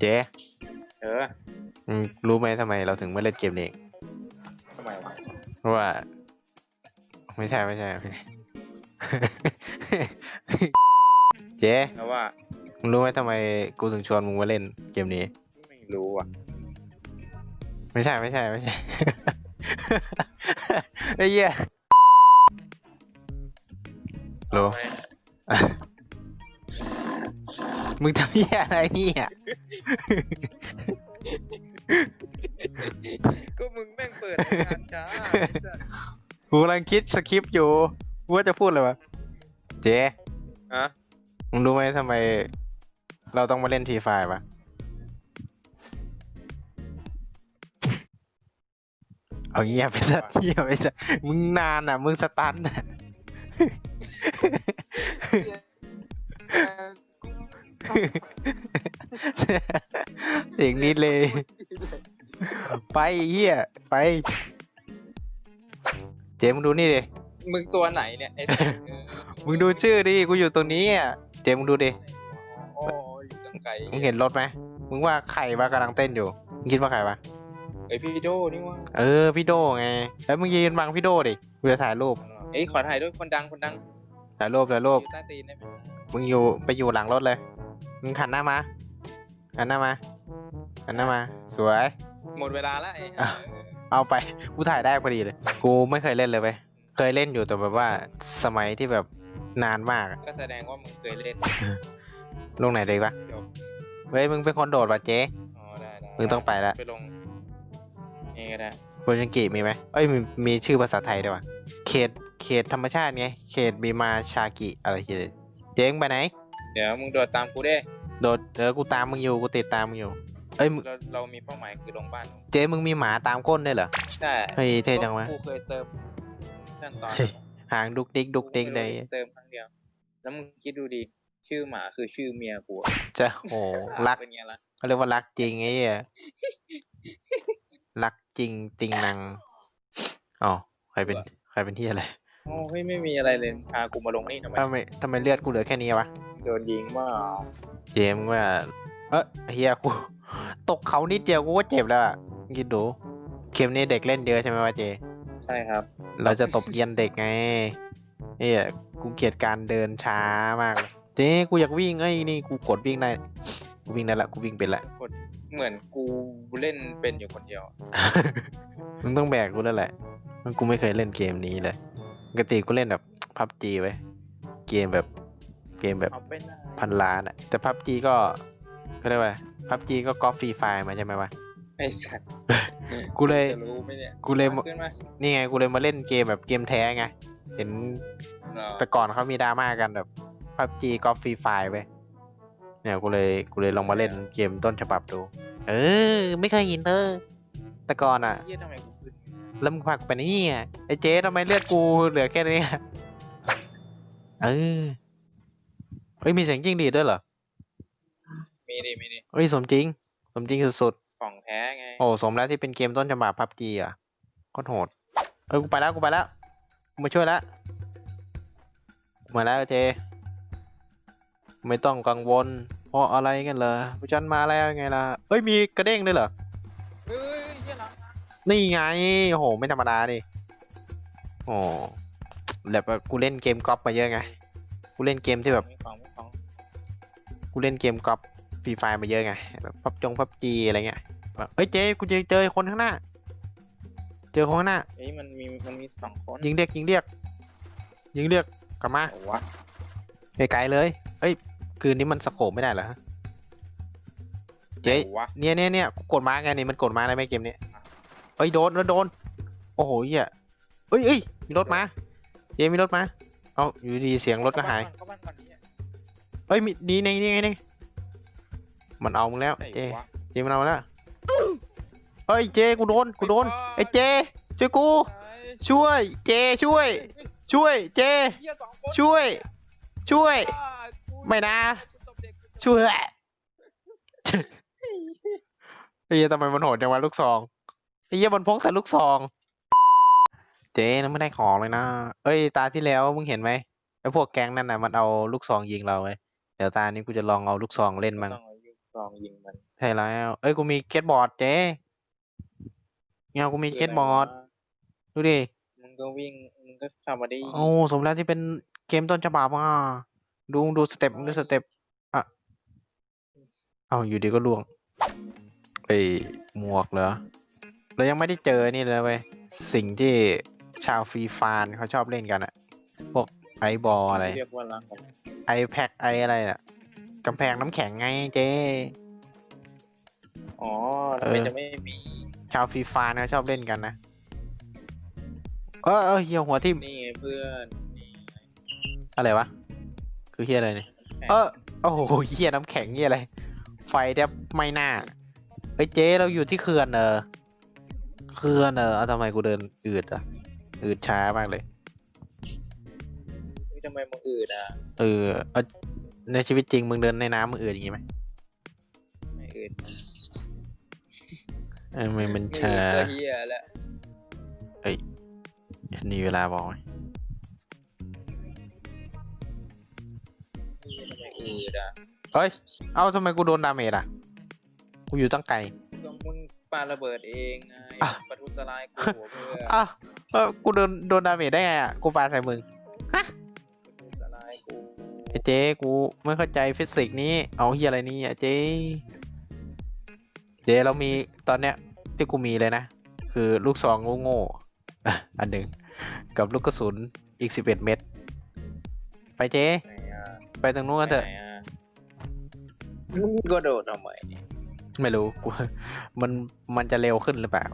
เจ๊เอออืมรู้ไหมทำไมเราถึงไม่เล่นเกมนี้ทำไมวะเพราะว่า ไม่ใช่ไม่ใช่ไม่ใช่ เจ๊แล้วว่ามึงรู้ไหมทำไมกูถึงชวนมึงมาเล่นเกมนี้ ไม่รู้อะไม่ใช่ไม่ใช่ไม่ใช่ ไอ้เหี้ยโหลทำไมมึงทำเหี้ยอะไรเนี่ย ก็มึงแม่งเปิดงานช้ากูกำลังคิดสคริปต์อยู่กูว่าจะพูดอะไรวะเจ๊ฮะมึงรู้ไหมทำไม เราต้องมาเล่นทีไฟปะเอาเงียบไปสัตว์เงียบไปสัตว์มึงนานอะ มึงสตันอะ เสียงนี้เลย ไปไอ้เฮียไป เจมึงดูนี่ดิมึงตัวไหนเนี่ยไอ้สัสเออมึงดูชื่อดิกูอยู่ตรงนี้อะเจมึงดูดิโอ้ยอยู่ตั้งไกลมึงเห็นรถไหมมึงว่าใครวะกำลังเต้นอยู่มึงคิดว่าใครวะไอพี่โดนี่วะเออพี่โดไง แล้วมึงยืนบังพี่โดดิกูจะถ่ายรูปเอ้ยขอถ่ายด้วยคนดังคนดังถ่ายรูปถ่ายรูปอยู่ใต้ตีนได้ไหมมึงอยู่ไปอยู่หลังรถเลย มึงหันหน้ามา หันหน้ามาหันหน้ามา สวย หมดเวลาแล้วไอ้อะเออเอาไป กูถ่ายได้พอดีเลย กูไม่เคยเล่นเลยไป เคยเล่นอยู่แต่แบบว่าสมัยที่แบบนานมากอะก็แสดงว่ามึงเคยเล่น ลงไหนดีวะจบ เฮ้ย มึงเป็นคนโดดว่ะเจ๊ อ๋อได้ได้มึงต้องไปละ ไปลงนี่ก็ได้โบจิงกิมีไหมเอ้ยมีมีชื่อภาษาไทยด้วยวะเขต เขตธรรมชาติไง เขตบีมาชากิอะไรทีเดียวเจ๊งไปไหน เดี๋ยวมึงโดดตามกูได้ โดดเออกูตามมึงอยู่กูติดตามมึงอยู่ เอ้ยมึงเราเรามีเป้าหมายคือลงบ้านเจ๊มึงมีหมาตามก้นด้วยเหรอใช่เฮ้ยเท่จังวะกูเคยเติมขั้นตอนเฮ้ยหางดุกดิกดุกดิกเลยเติมครั้งเดียว แล้วมึงคิดดูดิชื่อหมาคือชื่อเมียกูอะจะโหรักเป็นไงล่ะเขาเรียกว่ารักจริงไอ้เหี้ยรักจริงจริงนังอ๋อใครเป็นใครเป็นที่อะไรโอ้เฮ้ยไม่มีอะไรเลยพากูมาลงนี่ทำไมทำไมทำไมเลือดกูเหลือแค่นี้วะโดนยิงว่า เจมส์ว่าเออเฮียกู ตกเขานิดเดียวกูก็เจ็บแล้วอะคิดดูเกมนี้เด็กเล่นเยอะใช่ไหมวะเจ ใช่ครับ เราจะตบเกียนเด็กไงเฮียกูเกลียดการเดินช้ามากเลยเจ๊กูอยากวิ่งเอ้ยนี่กูกดวิ่งได้กูวิ่งได้ละกูวิ่งเป็นละคนเหมือนกูเล่นเป็นอยู่คนเดียว มึงต้องแบกกูแล้วแหละมันกูไม่เคยเล่นเกมนี้เลยปกติกูเล่นแบบพับจีไว้ยเกมแบบ เกมแบบเอาไปหน้าพันล้านอะแต่พับจีก็ก็เรียกว่าพับจีก็ก๊อปฟรีไฟล์มาใช่ไหมวะไอ้สัตว์กูเลยจะรู้ไหมเนี่ยกูเลยอาขึ้นมานี่ไงกูเลยมาเล่นเกมแบบเกมแท้ไงเห็นเหรอแต่ก่อนเขามีดราม่ากันแบบพับจีก๊อปฟรีไฟล์ไปเนี่ยกูเลยกูเลยลองมาเล่นเกมต้นฉบับดู เออ ไม่เคยเห็นเธอแต่ก่อนอะเฮียทำไมกูขึ้นแล้วมึงผลักไปนี่ไงไอ้เจ๊ทำไมเลือดกูเหลือแค่นี้อะเออ เฮ้ยมีเสียงจริงดีดด้วยเหรอมีดิมีดิเฮ้ยสมจริง สมจริงสุดของแท้ไง ๆโอ้สมแล้วที่เป็นเกมต้นฉบับพับจีอะโคตรโหดเออกูไปแล้วกูไปแล้วกูมาช่วยแล้วกูมาแล้วเจ ไม่ต้องกังวล เพราะอะไรกันเหรอผู้จันมาแล้วไงล่ะเอ้ยมีกระเด้งด้วยเหรอ เฮ้ยเฮียหลังนี่ไง โอ้โห ไม่ธรรมดาดิโอ้แบบว่ากูเล่นเกมก๊อปมาเยอะไง กูเล่นเกมที่แบบไม่ฟังไม่ฟัง กูเล่นเกมก๊อปฟรีไฟมาเยอะไงแบบพับจงพับจีอะไรเงี้ยแบบเอ้ยเจ๊กูเจอเจอคนข้างหน้า เจอคนข้างหน้าเอ้ยมันมีมันมีสองคนยิงเรียกยิงเรียก ยิงเรียกกลับมาโอ้วะไกลๆเลยเอ้ยคืนนี้มันสโคปไม่ได้เหรอฮะเจ๊โอ้วะเนี่ยเนี่ยเนี่ยกูกดมาไงนี่มันกดมาได้ไหมเกมนี้เอ้ยโดนแล้วโดน โอ้โหเหี้ยเอ้ยเอ้ยมีรถมา เจ๊มีรถมา เอาอยู่ดีเสียงรถก็หาย เข้าบ้านก่อนเนี่ยเอ้ยมีนี่นี่นี่ไงนี่มันเอามึงแล้วไหนเจ๊วะเจ๊มันเอาแล้วเอ้ยเจ๊กูโดนกูโดนไอ้เจ๊ช่วยกู ช่วย เจ๊ช่วย ช่วยเจ๊เฮียสองคนช่วย ช่วยอ่ากูไม่นะกูตบเด็กกูตบช่วยไอ้เหี้ยทำไมมันโหดจังวะลูกซองไอ้เหี้ยมันพกแต่ลูกซอง เจ๊นั้นไม่ได้ของเลยนะ เอ้ย ตาที่แล้วมึงเห็นไหมไอ้พวกแก๊งนั่นน่ะมันเอาลูกซองยิงเราไว้ยเดี๋ยวตานี้กูจะลองเอาลูกซองเล่นมั่งต้องอายุลองยิงมันใช่แล้ว เอ้ยกูมีเก็ตบอร์ดเจ๊เนี่ยกูมีเก็ตบอร์ดดูดิมึงก็วิ่งมึงก็ขับมาได้โอ้สมแล้วที่เป็นเกมต้นฉบับอะดูดูสเต็ปดูสเต็ปอะเอาอยู่ดีก็ล่วงไอ้ยหมวกเหรอเรายังไม่ได้เจอนี่เลยเว้ยสิ่งที่ชาวฟรีฟานเขาชอบเล่นกันอะพวกไอบอลอะไรเรียกว่ารักกัน ไอแพคไออะไรน่ะกำแพงน้ำแข็งไงเจ๊อ๋อทำไมเออจะไม่มี ชาวฟรีฟานเขาชอบเล่นกันนะ เออเออเฮียหัวทิ่มนี่ไงเพื่อนนี่ไงอะไรวะ คือเฮียอะไรเนี่ย เออโอ้โหเฮียน้ำแข็งเฮียอะไร ไฟแทบไม่น่าเฮ้ยเจ๊เราอยู่ที่เขื่อนเออเขื่อนเออเอาทำไมกูเดินอืดอะ อืดช้ามากเลยเฮ้ย ทำไมมึงอืดอะเออเอาในชีวิตจริงมึงเดินในน้ำมึงอืดอย่างงี้ไหมไม่อืดเออมันมันไม่ช้าอืดก็เฮียแล้วนี่เวลาบอกไหมเหี้ยทำไมอืดอะเฮ้ย เอ้าทำไมกูโดนดาเมจอะ กูอยู่ตั้งไกลก็มึงปาระเบิดเองไงอะประทุษร้ายกูเพื่ออ้าวเออกูโดนโดนดาเมจได้ไงอะ กูปาใส่มึง เจ๊กูไม่เข้าใจฟิสิกส์นี้ เอาเฮียอะไรนี่อะเจ๊เจ๊เรามีตอนเนี้ยที่กูมีเลยนะ คือลูกซองโง่ๆอันหนึ่งกับลูกกระสุนอีกสิบเอ็ดเม็ดไปเจ๊ไหนอะไปตรงนู้นกันเถอะไปไหนอะมึงก็โดดทำไมเนี่ยไม่รู้กูมันมันจะเร็วขึ้นหรือเปล่า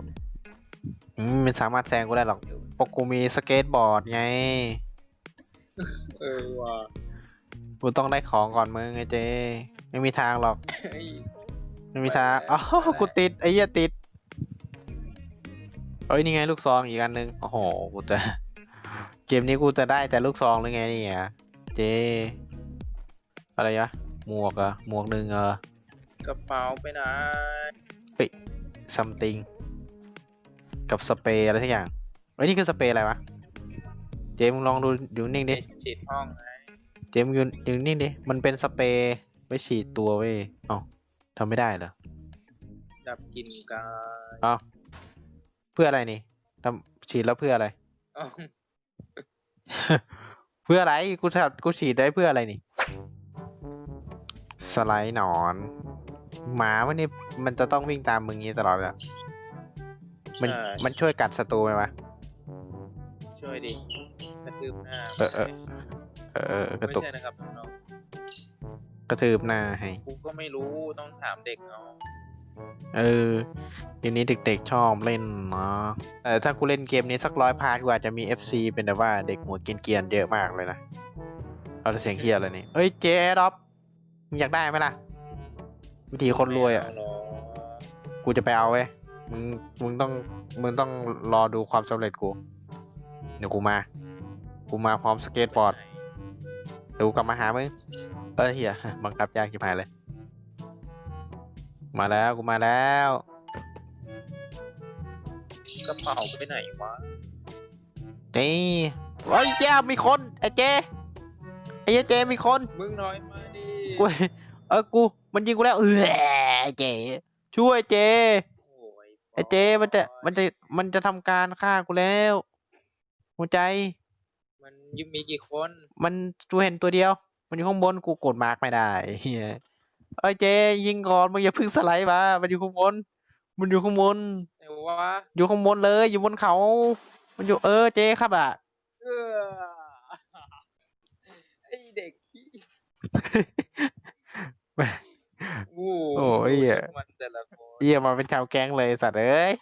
อืมมันสามารถแซงกูได้หรอกเพราะกูมีสเก็ตบอร์ดไง เออว่ะ กูต้องได้ของก่อนมึงไงเจ๊ไม่มีทางหรอก เฮ้ยไม่มีทางไปแล้วอ๋อไปแล้วกูติดไอ้เหี้ยติดเอ้ยนี่ไงลูกซองอีกอันนึงโอ้โหกูจะเกมนี้กูจะได้แต่ลูกซองหรือไงเนี่ยเจ อะไรวะหมวกเหรอะหมวกหนึ่งเออก ระเป๋าไปไหนซัมติงกับสเปรย์อะไรทุกอย่างเอ้ยนี่คือสเปรย์อะไรวะเจมึงลองดูอยู่นิ่งดิฉีดห้องไง เจมึงอยู่อยู่นิ่งดิ มันเป็นสเปรย์ไว้ฉีดตัวเว้ยเอ้าทำไม่ได้เหรอ ดับกลินกายเอ้าเพื่ออะไรนี่ทำฉีดแล้วเพื่ออะไร เอ้าเพื่ออะไร กูฉีดกูฉีดได้เพื่ออะไรนี่ สไลด์หนอน หมาวันนี้มันจะต้องวิ่งตามมึงงี้ตลอดเลยอะมัน ใช่ มันช่วยกัดศัตรูไหมวะ ช่วยดิกระทืบหน้าเออเออเออ เออ กระไม่ตุกใช่นะครับน้องกระทืบหน้าให้ๆกูก็ไม่รู้ต้องถามเด็กเอาเออเกมนี้เด็กๆชอบเล่นเนาะเออถ้ากูเล่นเกมนี้สักร้อยพาร์ทกูอาจจะมี FC เป็นแบบว่าเด็กหัวเกรียนๆเยอะมากเลยนะ เอาแต่เสียงเคียอะไรนี่เอ้ยเจด็อปมึงอยากได้ไหมล่ะ วิธีคนรวยอะไม่เาหรอกกูจะไปเอาเว้ย มึง มึงต้อง มึงต้องรอดูความสำเร็จกู เดี๋ยวกูมา กูมาพร้อมสเก็ตบอร์ดเดี๋ยวกูกลับมาหามึงเออเฮียบังคับยากชิบหายเลย มาแล้วกูมาแล้วกระเป๋าไปไหนวะนี่เฮ้ยเจ้ามีคนไอ้เจไอ้เหี้ยเจมีคน มึงน้อยมาดิกูเออกูมันยิงกูแล้วเออไอ้เจช่วยเจโอ้ยไอ้เจมันจะมันจะมันจะทำการฆ่ากูแล้ว หัวใจ มันยุมีกี่คน มันกูเห็นตัวเดียว มันอยู่ข้างบนกูกดมาร์กไม่ได้เฮียเอ้ยเจยิงก่อนมึงอย่าเพึ่งสไลด์มามันอยู่ข้างบน มันอยู่ข้างบนไหนวะอยู่ข้างบนเลย อยู่บนเขา มันอยู่เออเจครับอะเออไอเด็กขี้โอ้โอ้ยเหี้ยมันแต่ละคนเยี่ยมาเป็นชาวแก๊งเลยสัตว์เอ้ย